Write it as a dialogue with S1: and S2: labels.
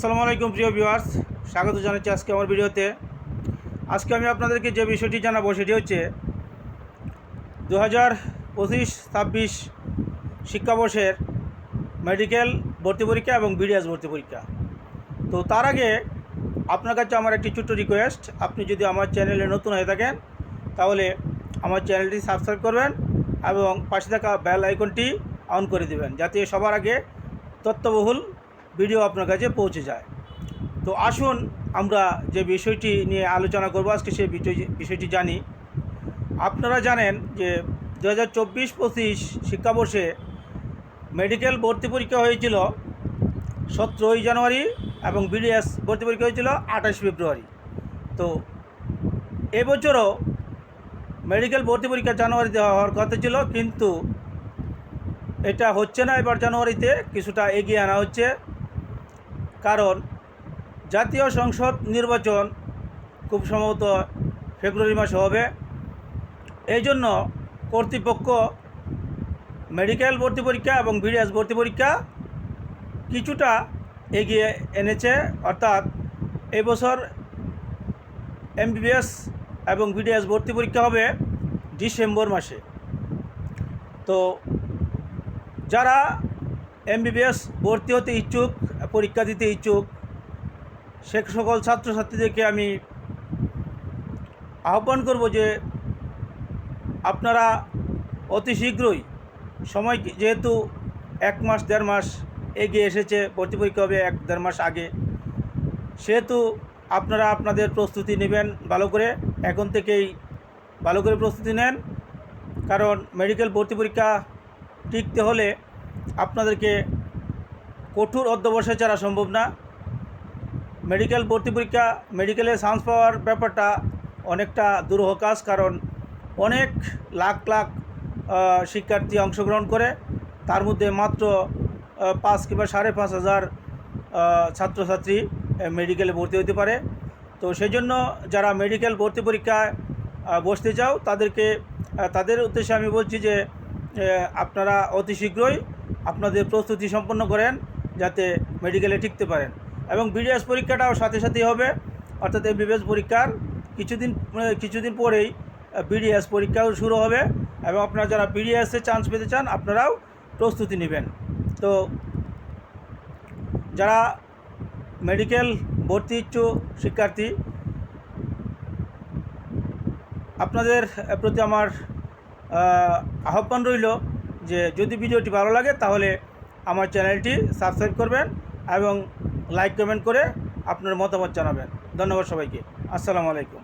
S1: আসসালামু আলাইকুম, প্রিয় ভিউয়ার্স স্বাগত জানাচ্ছি আজকে আমার ভিডিওতে। আজকে আমি আপনাদেরকে যে বিষয়টি জানাব, সেটি হচ্ছে দু হাজার পঁচিশ ছাব্বিশ শিক্ষাবর্ষের মেডিকেল ভর্তি পরীক্ষা এবং বিডিএস ভর্তি পরীক্ষা। তো তার আগে আপনার কাছে আমার একটি ছোট্ট রিকোয়েস্ট আপনি যদি আমার চ্যানেলে নতুন হয়ে থাকেন, তাহলে আমার চ্যানেলটি সাবস্ক্রাইব করবেন এবং পাশে থাকা বেল আইকনটি অন করে দেবেন, যাতে সবার আগে তথ্যবহুল ভিডিও আপনার কাছে পৌঁছে যায়। তো আসুন আমরা যে বিষয়টি নিয়ে আলোচনা করব, আজকে সেই বিষয়- বিষয়টি জানি। আপনারা জানেন যে দু হাজার চব্বিশ পঁচিশ শিক্ষাবর্ষে মেডিকেল ভর্তি পরীক্ষা হয়েছিল সতেরোই জানুয়ারি এবং বিডিএস ভর্তি পরীক্ষা হয়েছিল আঠাশ ফেব্রুয়ারি। তো এবছরও মেডিকেল ভর্তি পরীক্ষা জানুয়ারিতে হওয়ার কথা ছিল, কিন্তু এটা হচ্ছে না। এবার জানুয়ারিতে কিছুটা এগিয়ে আনা হচ্ছে। কারণ জাতীয় সংসদ নির্বাচন খুব সম্ভবত ফেব্রুয়ারি মাসে হবে। এই জন্য কর্তৃপক্ষ মেডিকেল ভর্তি পরীক্ষা এবং বিডিএস ভর্তি পরীক্ষা কিছুটা এগিয়ে এনেছে। অর্থাৎ এবছর এমবিবিএস এবং বিডিএস ভর্তি পরীক্ষা হবে ডিসেম্বর মাসে। তো যারা এমবিবিএস ভর্তি হতে ইচ্ছুক পরীক্ষা দিতে ইচ্ছুক, সে সকল ছাত্রছাত্রীদেরকে আমি আহ্বান করব যে আপনারা অতি শীঘ্রই সময় যেহেতু এক মাস, দেড় মাস এগিয়ে এসেছে, ভর্তি পরীক্ষা হবে এক, দেড় মাস আগে, সেহেতু আপনারা আপনাদের প্রস্তুতি নেবেন ভালো করে। এখন থেকেই ভালো করে প্রস্তুতি নেন, কারণ মেডিকেল ভর্তি পরীক্ষা টিকতে হলে আপনাদেরকে কঠোর অধ্যবসায় ছাড়া সম্ভব না। মেডিকেল ভর্তি পরীক্ষা মেডিকেলে চান্স পাওয়ার ব্যাপারটা অনেকটা দুরূহ কাজ, কারণ অনেক লাখ লাখ শিক্ষার্থী অংশগ্রহণ করে। তার মধ্যে মাত্র পাঁচ কিংবা সাড়ে পাঁচ হাজার ছাত্রছাত্রী মেডিকেলে ভর্তি হতে পারে। তো সেই জন্য যারা মেডিকেল ভর্তি পরীক্ষায় বসতে চাও, তাদেরকে তাদের উদ্দেশ্যে আমি বলছি যে আপনারা অতি শীঘ্রই আপনাদের প্রস্তুতি সম্পন্ন করেন। যাতে মেডিকেলে টিকতে পারেন। এবং বিডিএস পরীক্ষাটাও সাথে সাথেই হবে। অর্থাৎ এমবিবিএস পরীক্ষার কিছুদিন কিছুদিন পরেই বিডিএস পরীক্ষাও শুরু হবে এবং আপনারা যারা বিডিএসে চান্স পেতে চান, আপনারাও প্রস্তুতি নেবেন। তো যারা মেডিকেল ভর্তি ইচ্ছুক শিক্ষার্থী, আপনাদের প্রতি আমার আহ্বান রইল যে যদি ভিডিওটি ভালো লাগে, তাহলে আমার চ্যানেলটি সাবস্ক্রাইব করবেন এবং লাইক কমেন্ট করে আপনার মতামত জানাবেন। ধন্যবাদ সবাইকে। আসসালামু আলাইকুম।